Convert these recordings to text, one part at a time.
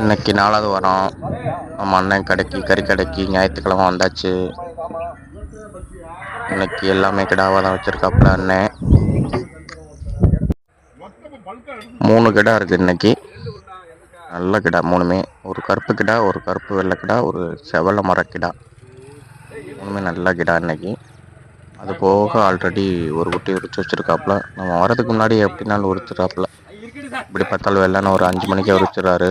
இன்னைக்கு நாலாவது வாரம். நம்ம அண்ணன் கடைக்கு கறி கடைக்கு ஞாயிற்றுக்கிழமை வந்தாச்சு. இன்னைக்கு எல்லாமே கிடாவாக தான் வச்சுருக்காப்புல அண்ணன் மூணு கிடா இருக்குது இன்னைக்கு. நல்ல கிடா மூணுமே. ஒரு கருப்பு கிடா ஒரு கருப்பு வெள்ளை கிடா ஒரு செவல மரக்கிடா மூணுமே நல்ல கிடா இன்னைக்கு. அது போக ஆல்ரெடி ஒரு குட்டி உரிச்சு வச்சுருக்காப்புல. நம்ம வரதுக்கு முன்னாடி எப்படினாலும் உரிச்சிடறாப்புல. இப்படி பார்த்தாலும் வெள்ளான ஒரு அஞ்சு மணிக்கே உரிச்சிடறாரு.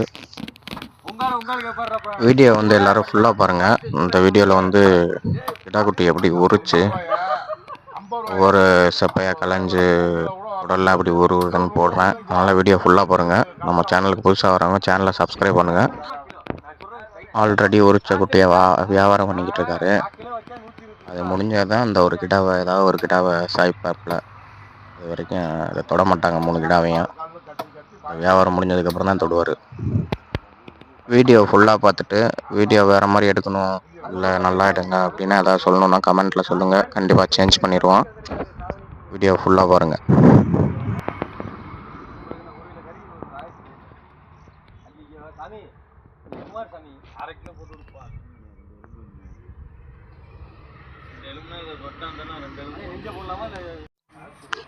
வீடியோ வந்து எல்லாரும் ஃபுல்லாக பாருங்கள் இந்த வீடியோவில் வந்து கிடாக்குட்டி எப்படி உரிச்சு ஒவ்வொரு செப்பையாக கலைஞ்சு உடல்லாம் எப்படி உருவுதுன்னு போடுறேன். அதனால் வீடியோ ஃபுல்லாக பாருங்கள் நம்ம சேனலுக்கு புதுசாக வரவங்க சேனலை சப்ஸ்கிரைப் பண்ணுங்கள் ஆல்ரெடி உரிச்ச குட்டியை வா வியாபாரம் பண்ணிக்கிட்டு இருக்காரு. அது முடிஞ்சால் தான் அந்த ஒரு கிடாவை ஏதாவது ஒரு கிடாவை சாய்ப்பாப்பில். இது வரைக்கும் அதை தொட மாட்டாங்க மூணு கிடாவையும். வியாபாரம் முடிஞ்சதுக்கப்புறம் தான் தொடுவார். வீடியோ ஃபுல்லாக பார்த்துட்டு வீடியோ வேறு மாதிரி எடுக்கணும் இல்லை நல்லா எடுங்க அப்படின்னா ஏதாவது சொல்லணுன்னா கமெண்ட்டில் சொல்லுங்கள் கண்டிப்பாக சேஞ்ச் பண்ணிடுவோம். வீடியோ ஃபுல்லாக பாருங்கள்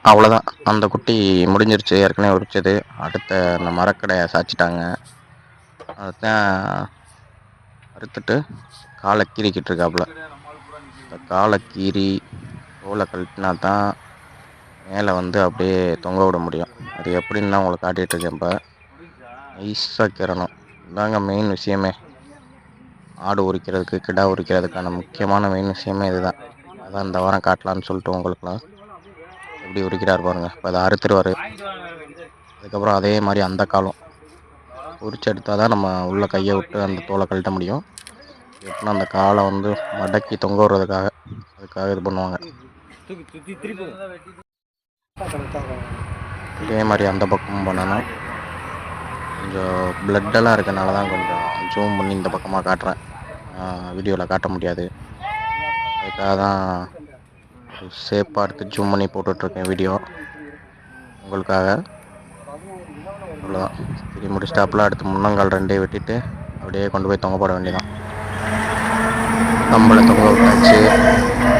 அவ்வளோதான் அந்த குட்டி முடிஞ்சிருச்சு. ஏற்கனவே உரிச்சது. அடுத்த அந்த மரக்கடையை சாய்ச்சிட்டாங்க. அதுதான் அறுத்துட்டு காலை கீறிக்கிட்டு இருக்காப்புல இந்த காலை கீறி தோலை கழட்டினா தான் மேலே வந்து அப்படியே தொங்க விட முடியும். அது எப்படின்னு நான் உங்களை காட்டிகிட்டு இருக்கேன் இப்போ. நைஸாக கீறணும். இதாங்க மெயின் விஷயமே. ஆடு உரிக்கிறதுக்கு கிடா உரிக்கிறதுக்கான முக்கியமான மெயின் விஷயமே இதுதான். அதான் இந்த வாரம் காட்டலான்னு சொல்லிட்டு உங்களுக்குலாம் எப்படி உரிக்கிறார் பாருங்க. இப்போ அதை அறுத்துருவார். அதுக்கப்புறம் அதே மாதிரி அந்த காலம். உரிச்சு எடுத்தால் தான் நம்ம உள்ளே கையை விட்டு அந்த தோலை கழட்ட முடியும். எப்படின்னா அந்த காலை வந்து மடக்கி தொங்க விடுறதுக்காக அதுக்காக இது பண்ணுவாங்க. இதே மாதிரி அந்த பக்கமும் பண்ணணும். கொஞ்சம் பிளட்டெல்லாம் இருக்கனால தான் கொஞ்சம் ஜூம் பண்ணி இந்த பக்கமாக காட்டுறேன். வீடியோவில் காட்ட முடியாது. அதுக்காக தான் சேஃபாக எடுத்து ஜூம் பண்ணி போட்டுட்ருக்கேன் வீடியோ உங்களுக்காக. அவ்வளோதான் திரும்பி முடிச்சிட்டாப்புல அடுத்து முன்னங்கால் ரெண்டே வெட்டிட்டு அப்படியே கொண்டு போய் தொங்க போட வேண்டியதான் நம்மளை தொங்க விட்டாச்சு.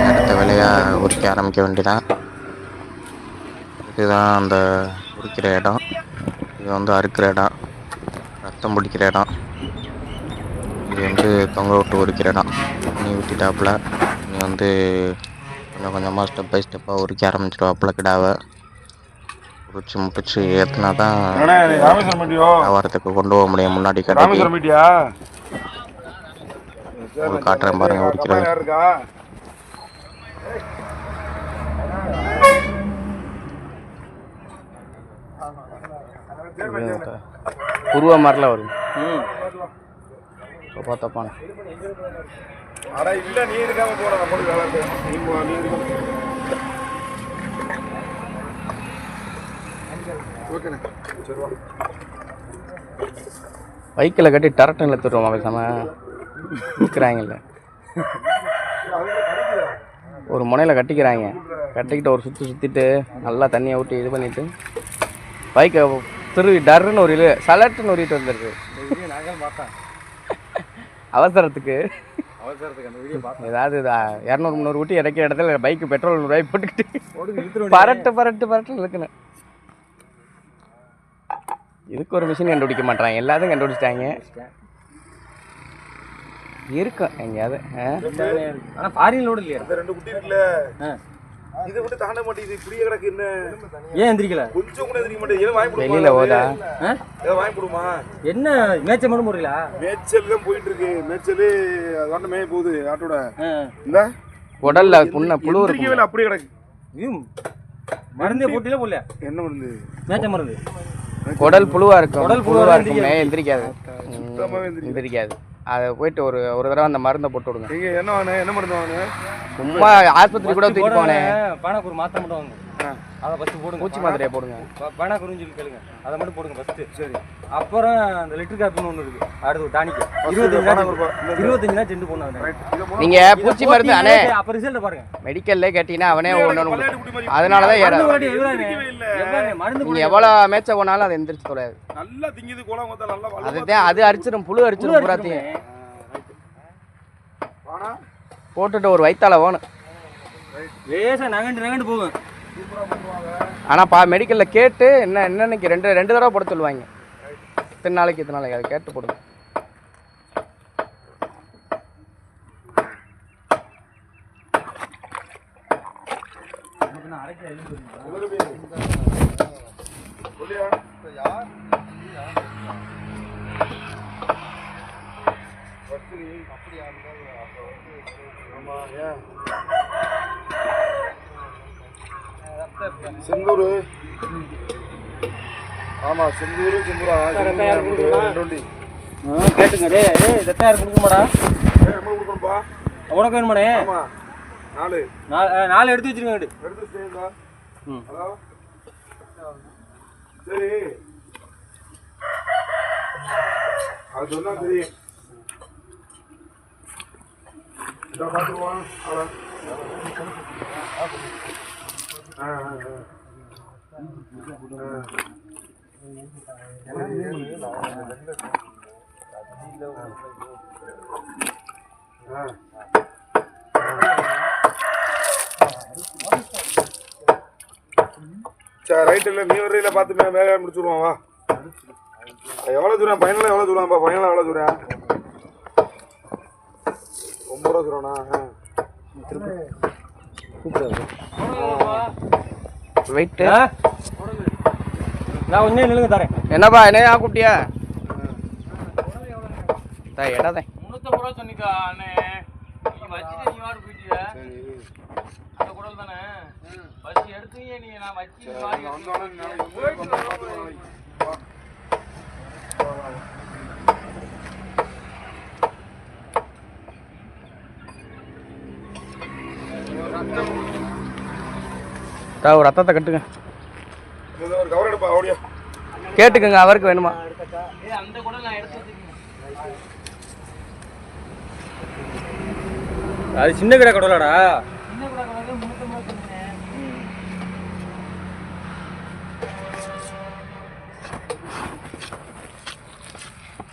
அடுத்த வேலையாக உரிக்க ஆரம்பிக்க வேண்டியதான் இதுதான் அந்த உரிக்கிற இடம். இது வந்து அறுக்கிற இடம். ரத்தம் பிடிக்கிற இடம். இது வந்து தொங்க விட்டு உரிக்கிற இடம். நீ ஊற்றிட்டாப்புல நீ வந்து கொஞ்சம் கொஞ்சமாக ஸ்டெப் பை ஸ்டெப்பாக உரிக்க ஆரம்பிச்சிடுவாப்புல கிடாவை. உரிச்சு முட்டிச்சு ஏற்றுனா தான் வியாபாரத்துக்கு கொண்டு போக முடியும் முன்னாடி உங்களுக்கு காட்டுறேன் பாருங்க இருக்கா? உருவ மாதிரிலாம் வரும் இப்போ பார்த்தப்பான அட இல்ல நீ இருக்காம போற நம்மளுக்கு வேலை இருக்கு. நீ போ, நீ இருக்காம ஓகேண்ணே. பைக்கில் கட்டி டரட்டன் எடுத்துடுவோம் பேசாம? விற்கிறாங்கல்ல ஒரு முனையில் கட்டிக்கிறாங்க. கட்டிக்கிட்டு ஒரு சுற்றி சுற்றிட்டு நல்லா தண்ணியை ஊற்றி இது பண்ணிட்டு பைக்கை திருவி டர்ன்னு ஒரு இழு சலட்டுன்னு உரிட்டு வந்துருக்கு. அவசரத்துக்கு. ஏதாவது இரநூறு முந்நூறு ஊட்டி இறக்கிற இடத்துல பைக்கு பெட்ரோல் நூறுரூவாய் போட்டுக்கிட்டு பரட்டு பரட்டு பரட்டு இழுக்கணும் இதுக்கு ஒரு மிஷின் கண்டுபிடிக்க மாட்டாங்க எல்லாத்தையும் கண்டுபிடிச்சிட்டாங்க. இருக்கும் எங்கேயாவது? ஆனால் ஃபாரின் லோடு இல்லையா. இந்த ரெண்டு குட்டி இருக்குல்ல. இதை விட்டு தாண்ட மாட்டேங்குது. இப்படியே கிடக்கு என்ன? ஏன் எந்திரிக்கல? கொஞ்சம் கூட தெரிய மாட்டேங்குது. ஏன் வாங்கி வெளியில ஓதா? ஏதோ வாங்கி கொடுமா என்ன மேட்ச மட்டும் முடியல மேய்ச்சல் தான் போயிட்டு இருக்கு மேய்ச்சல் அது வாண்ட மேய போகுது ஆட்டோட. இந்த. உடல்ல புண்ண புழு அப்படியே கிடக்கு. மருந்தே போட்டில போடல என்ன மருந்து? மேட்ச மருந்து. உடல் புழுவா இருக்கும். உடல் புழுவா இருக்குமே எந்திரிக்காது. எந்திரிக்காது. அதை போயிட்டு ஒரு ஒரு தடவை அந்த மருந்தை போட்டு விடுங்க. என்ன என்ன மருந்து வாங்க சும்மா ஆஸ்பத்திரி கூட தூக்கி போனேன். பானக்கு ஒரு மாத்திரை மட்டும் வாங்க. அதை ஃபஸ்ட்டு போடுங்க. பூச்சி மாத்திரையை போடுங்க. பணா குறிஞ்சி கேளுங்க. அதை மட்டும் போடுங்க ஃபஸ்ட்டு சரி. அப்புறம் அந்த லிட்டர் காப்பின்னு ஒன்று இருக்குது அடுத்து டானிக்கு இருபத்தஞ்சு இருபத்தஞ்சு நாள் செண்டு போடணும் நீங்க பூச்சி மருந்து அண்ணே. அப்போ ரிசல்ட் பாருங்க. மெடிக்கல்ல கேட்டீங்கன்னா அவனே ஒன்று அதனால தான் ஏறாது. மருந்து. எவ்வளோ மேய்ச்ச போனாலும் அது எந்திரிச்சு தொலையாது. நல்லா திங்குது வலுவா அதுதான் அது அரிச்சிடும் புழு அரிச்சிடும் பூராத்தையும். போட்டுட்டு ஒரு வயித்தால வேணும் லேசா நகண்டு நகண்டு போகும். ஆனால் பா கேட்டு என்ன என்னன்னைக்கு ரெண்டு ரெண்டு தடவை போட சொல்லுவாங்க இத்தனை நாளைக்கு இத்தனை நாளைக்கு அதை கேட்டு போடுங்க சொல்லியா? ஆமா, ஏன்? செந்தூர். ஆமா செந்தூர் செந்தூரா. கேட்டுங்க டே ரெட்டாயிரம் கொடுக்குமாடா கொடுக்கணும்பா? உனக்கு வேணுமாடே? நாலு. நாலு எடுத்து வச்சிருங்க வீடு எடுத்து ம். ஹலோ? சரி. அது சொன்னா தெரியும் இதோ பார்த்துருவான் ஆளை. ஆ சரி இல்லை நீ வரையில் பார்த்து மே மேலே முடிச்சுடுவோம் வா. எவ்வளோ தூரம் பையனில் எவ்வளோ தூரம்ப்பா பையனில் எவ்வளோ தூரம்? ரொம்ப ரூபா தூரம்ண்ணா வெயிட்டு? நான் கொஞ்சம் நில்லுங்க தரேன். என்னப்பா என்னையா கூப்பிட்டியா? தான் இடதே முன்னூத்தம்பது ரூபா சொன்னிக்கா அண்ணே. நீ வச்சுட்டு நீ வாடு போயிட்டிய? அந்த குடல் தானே? வச்சு எடுத்தீங்க நீ நான் வச்சு தா ஒரு ரத்தத்தை கட்டுங்க. கேட்டுக்கங்க அவருக்கு வேணுமா? அது சின்ன கடை கடலாடா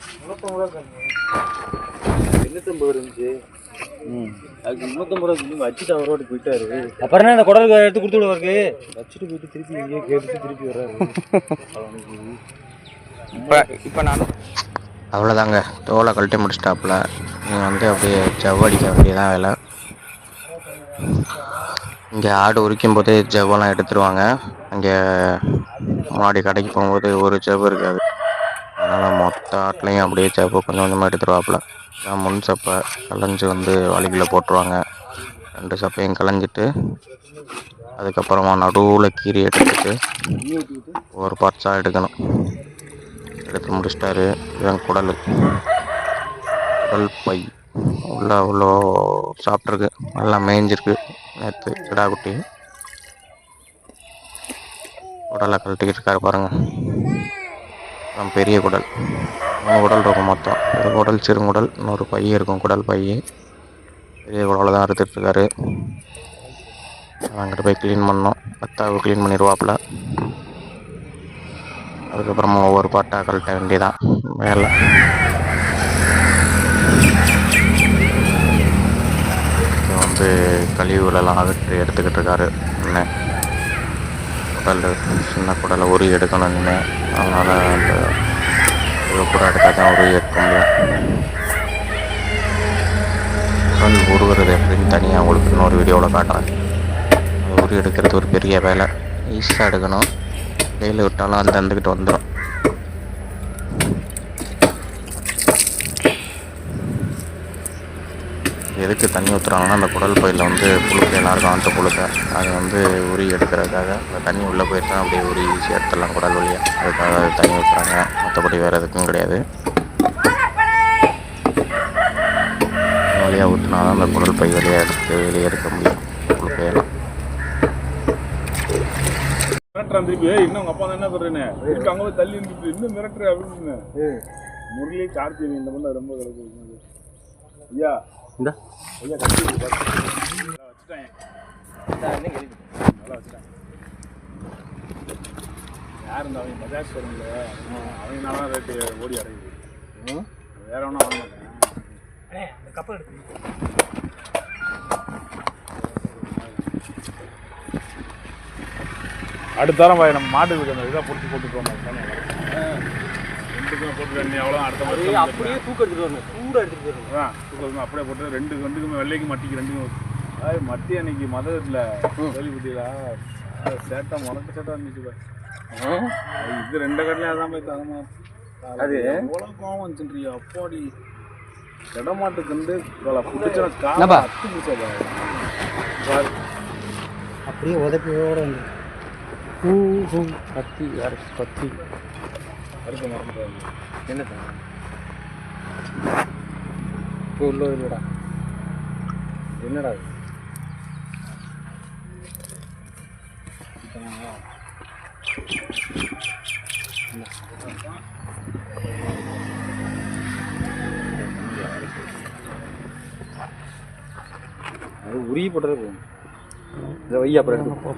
சின்ன குடல் அதுக்கு ரூபா வச்சுட்டு போயிட்டாரு. அப்புறம் என்ன இந்த குடலுக்கு எடுத்து கொடுத்து விடுவாருக்கு? வச்சுட்டு போயிட்டு திருப்பி இங்கே கேட்டு திருப்பி வர்றாரு. இப்போ இப்போ நான் அவ்வளோதாங்க தோலை கழட்டி முடிச்சிட்டாப்புல. நீ வந்து அப்படியே ஜவ்வடிக்க வேண்டியதான் வேலை. இங்கே ஆடு உரிக்கும் போதே ஜவ்வெல்லாம் எடுத்துருவாங்க. அங்கே மாடி கடைக்கு போகும்போது ஒரு ஜவ்வு இருக்காது. அதனால் மொத்த ஆட்லையும் அப்படியே ஜவ்வு கொஞ்சம் கொஞ்சமாக எடுத்துருவாப்புல. முன் சப்பை கலைஞ்சி வந்து வலிக்குள்ள போட்டுருவாங்க. ரெண்டு சப்பையும் கலைஞ்சிட்டு அதுக்கப்புறமா நடுவில் கீரி எடுத்துட்டு ஒரு பார்ட்ஸாக எடுக்கணும். எடுத்து முடிச்சிட்டாரு. இதுதான் குடல். குடல் பை. உள்ள அவ்வளோ சாப்பிட்ருக்கு நல்லா மேய்ஞ்சிருக்கு நேற்று கிடா குட்டி. குடலை கழட்டிக்கிட்டு இருக்காரு பாருங்கள் பெரிய குடல். மூணு குடல் இருக்கும் மொத்தம். ஒரு குடல் சிறுங்குடல் இன்னொரு பைய இருக்கும் குடல் பைய பெரிய குடலை தான் அறுத்துட்ருக்காரு அங்கிட்டு போய் க்ளீன் பண்ணோம் பத்தாவது க்ளீன் பண்ணிடுவாப்புல அதுக்கப்புறமா ஒவ்வொரு பாட்டாக கழட்ட வேண்டியதான் வேலை வந்து கழிவுகளெல்லாம் அகற்றி எடுத்துக்கிட்டு இருக்காரு அண்ணன் குடல் சின்ன குடலை உரி எடுக்கணும் இனிமேல் அதனால் அந்த இது கூட எடுத்தால் தான் உரி எடுக்க எப்படின்னு தனியாக உங்களுக்கு இன்னொரு வீடியோவில் காட்டுறேன். உரி எடுக்கிறது ஒரு பெரிய வேலை. ஈஸியாக எடுக்கணும். கையில் விட்டாலும் அந்த இருந்துக்கிட்டு வந்துடும் எதுக்கு தண்ணி ஊற்றுறாங்கன்னா அந்த குடல் பயிரில் வந்து புழுக்க எல்லாருக்கும் ஆட்ட புழுக்க. அது வந்து உரி எடுக்கிறதுக்காக. அந்த தண்ணி உள்ளே போயிட்டா அப்படியே உரி ஈஸியாக எடுத்துடலாம் குடல் வழியாக அதுக்காக தண்ணி ஊற்றுறாங்க மற்றபடி வேறு எதுக்கும் கிடையாது. வழியாக ஊற்றினா தான் அந்த குடல் பை வழியாக எடுத்து வெளியே எடுக்க முடியும். புழுக்கையெல்லாம் மிரட்டுறான் திருப்பி. ஏய் இன்னும் உங்க அப்பா தான் என்ன சொல்றேன்னு? அங்க போய் தள்ளி நின்று இன்னும் மிரட்டுற அப்படின்னு. முரளி கார்த்தி இந்த பண்ண ரொம்ப கிடக்கு ஐயா. இந்த? ஐயா கட்டி வச்சுட்டேன் நல்லா வச்சுட்டேன் யார் இருந்தா அவங்க பஜாஜ் ஷோரூம்ல அவங்கனால ரேட்டு ஓடி அடையுது. வேற ஒன்றும் வாங்க மாட்டேன். அடுத்த வாரம் பாரு, நம்ம மாட்டுக்கு அந்த இதாக பிடிச்சி போட்டு போகணும் ரெண்டுக்கும் போட்டு ரெண்டு எவ்வளோ அடுத்த மாதிரி அப்படியே தூக்கம் எடுத்துட்டு வரணும். சூடாக எடுத்துட்டு வரணும் அதான் தூக்கம் அப்படியே போட்டு ரெண்டு ரெண்டுக்குமே வெள்ளைக்கு மட்டிக்கு ரெண்டுக்கும் மட்டி அன்னைக்கு மதத்தில் கேள்விப்பட்டீங்களா? சேட்டை முரட்டு சேட்டை இருந்துச்சு பாரு. அது இது ரெண்டு கட்டிலே அதான் போய் தகமா அது? எவ்வளோ கோவம் வந்துச்சுன்றியா அப்பாடி. இடமாட்டு கண்டு பிடிச்சா என்னப்பா? காலை அத்து பிடிச்சா. அப்படியே உதப்பியோட வந்து கத்தி யாரு? கத்தி. அறுக்க மறந்துட்டாரு என்ன இப்போ உள்ள இல்லைடா என்னடா இது? அது உருகி போட்டதே போகும் இதை வை அப்புறம் எடுத்து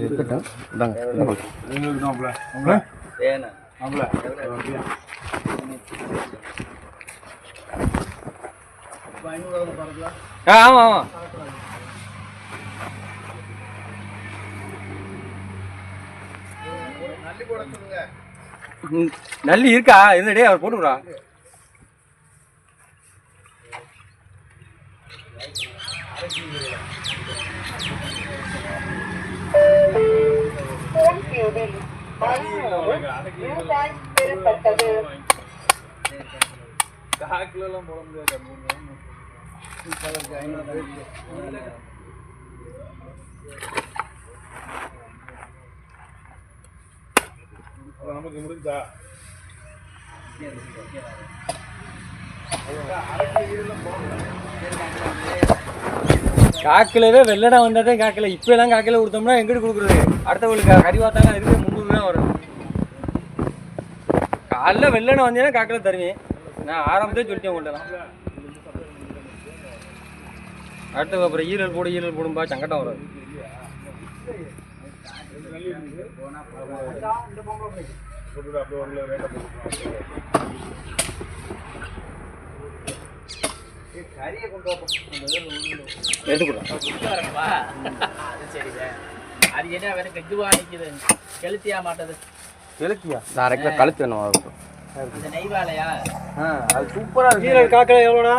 இருக்கட்டும் இந்தாங்க இந்த பக்கம். உங்களுக்கு தான் மாப்பிள. மாப்பிள. வேணா மாப்பிள. அப்படியா? ஆ ஆமாம் ஆமாம் நல்லி இருக்கா? இருந்தடே அவர் போட்டுக்கிறா. காக்கிலலாம் போட முடியாது நமக்கு முடிஞ்சா காக்கிலவே வெள்ளடா வந்தாதான் காக்கல. இப்போ எல்லாம் காக்கில கொடுத்தோம்னா எங்கிட்டு கொடுக்குறது? அடுத்தவங்களுக்கு கறி பார்த்தாங்க இருக்கு முந்நூறு ரூபா வரும். காலைல வெள்ளனை வந்தீங்கன்னா காக்கில தருவேன். நான் ஆரம்பத்தே சொல்லிட்டேன் உங்கள்ட்ட அடுத்து அப்புறம் ஈரல் போடு ஈரல் போடும்பா சங்கடம் வராது. எடுத்துக்கலாம் அது சரிங்க அது என்ன வேற கெட்டுவா நிக்குது. கெளுத்தியா மாட்டது. அரை கிலோ கழுத்து வேணும் இந்த நெய்வாலையா? ஆ அது சூப்பரா இருக்கு. ஈரல் காக்கில எவ்வளோடா?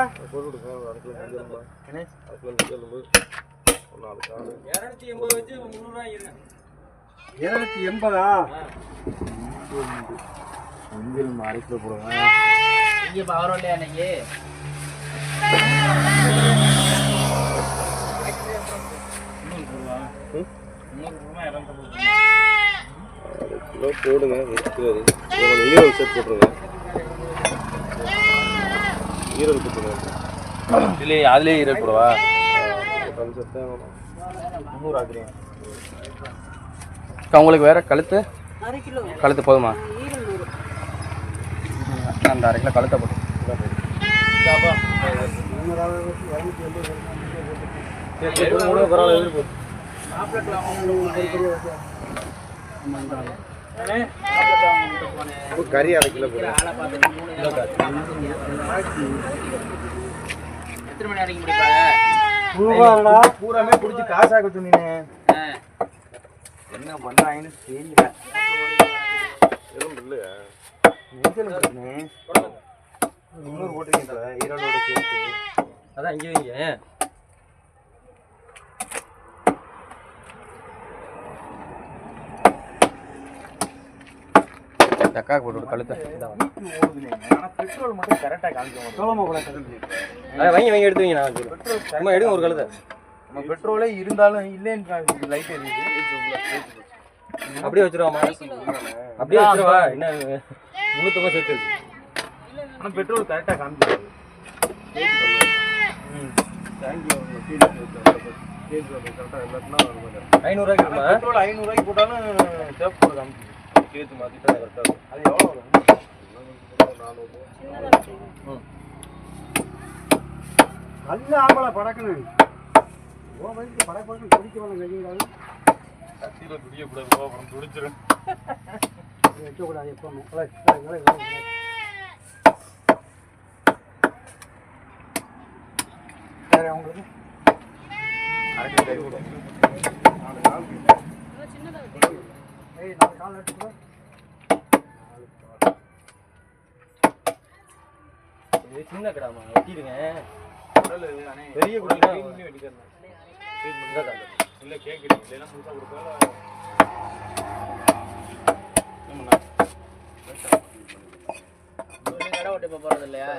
இரநூத்தி எண்பது வச்சு முந்நூறுரூவா இரநூத்தி எண்பதா? இங்க பவர் இல்லையா அன்னைக்கு கிலோ போடுங்க கொஞ்சம் ஈரல் செட் போட்டுருங்க. ஈரல் போட்டுருங்க. இதுலேயே அதுலேயே ஈரல் போடுவா? உங்களுக்கு வேற கழுத்து? கழுத்து போதுமா? அந்த அரை கிலோ கழுத்தை போட்டு. பரவாயில்ல கறி அரை கிலோ போடுங்க எத்தனை மணி வரைக்கும் பூராமே குடிச்சு காசாக்க சொன்னீங்க என்ன பண்றாங்கன்னு தெரியல எதுவும் இல்லையா முந்நூறு போட்டுருக்கீங்க அதான் இங்கே வைங்க. அக்காவுக்கு போட்டு கழுத்தை பெட்ரோல் மட்டும் கரெக்டாக காமிக்க வைங்க வைங்க எடுத்து வைங்க நான் சும்மா எடுங்க ஒரு கழுதை நம்ம பெட்ரோலே இருந்தாலும் இல்லைன்னு லைட் எரியுது. அப்படியே வச்சிருவாமா அப்படியே வச்சிருவா. என்ன முந்நூற்றம்பது சேர்த்து இருக்கு ஆனால் பெட்ரோல் கரெக்டாக காமிக்கிறது ஐநூறுரூவாய்க்கு ஐநூறுரூவாய்க்கு போட்டாலும் சேஃப் போட காமிச்சு சேர்த்து மாற்றிட்டா கரெக்டாக இருக்கும். அது எவ்வளோ வரும்? நல்ல ஆம்பளை படக்கணும் ஓ வயசுக்கு படக்கு படக்கு குடிக்க வேணும் கைங்காலும் கத்தியில் துடியக்கூடாது அப்புறம் துடிச்சிடும் வைக்கக்கூடாது எப்பவுமே இல்லை, இல்லை, இல்லை, இல்லை. வேற உங்களுக்கு ஏய் நாலு கால் எடுத்துக்கோ. இது சின்ன கடாமா வெட்டிடுங்க. பெரிய குடல் இல்லை கேட்குறீங்க இல்லைன்னா கொடுத்தா கடை ஓட்ட போறது இல்லையா